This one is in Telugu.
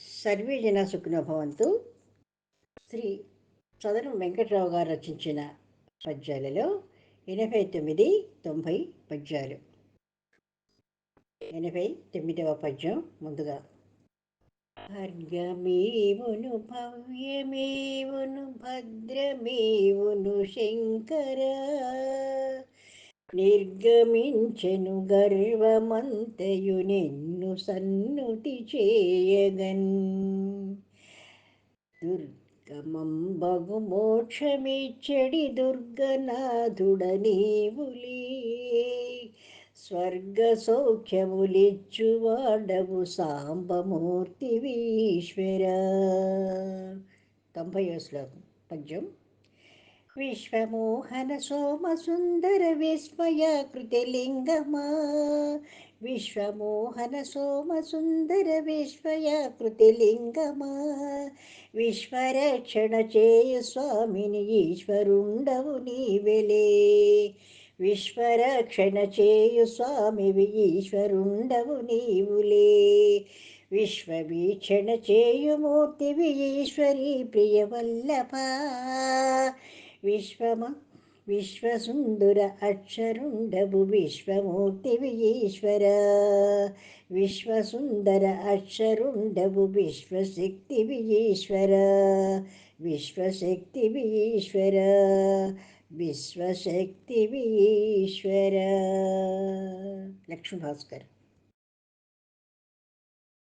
సర్వే జన సుఖినో భవంతు శ్రీ సదరం వెంకట్రావు గారు రచించిన పద్యాలలో ఎనభై తొమ్మిది తొంభై పద్యాలు. ఎనభై తొమ్మిదవ పద్యం ముందుగా. భర్గమేవును భవ్యమేవును భద్రమేవును శంకర నిర్గమించెను గర్వమంతయు నిన్ను సన్నుతి చేయగన్. దుర్గమం బగు మోక్షమిచ్చడి దుర్గనాథుడ నీవులే స్వర్గ సౌఖ్యములిచ్చువాడవు సాంబమూర్తి ఈశ్వర. తొంభై శ్లోకం. పద్యం. విశ్వమోహన సోమసుందర విస్మయ కృతిలింగమా? విశ్వమోహన సోమసుందర సుందర కృతిలింగమా? విశ్వరక్షణ చేయు స్వామిని ఈశ్వరుండవు నీవెలే. విశ్వరక్షణ చేయు స్వామివి ఈశ్వరుండవు నీవులే. విశ్వవీక్షణ చేయుమూర్తివి ఈశ్వరీ ప్రియవల్లభ. విశ్వమ విశ్వసుందర అక్షరుండవు విశ్వమూర్తివి ఈశ్వర. విశ్వసుందర అక్షరుండవు విశ్వశక్తివి ఈశ్వర. విశ్వశక్తివి ఈశ్వర. విశ్వశక్తివి ఈశ్వర. లక్ష్మీ భాస్కర్.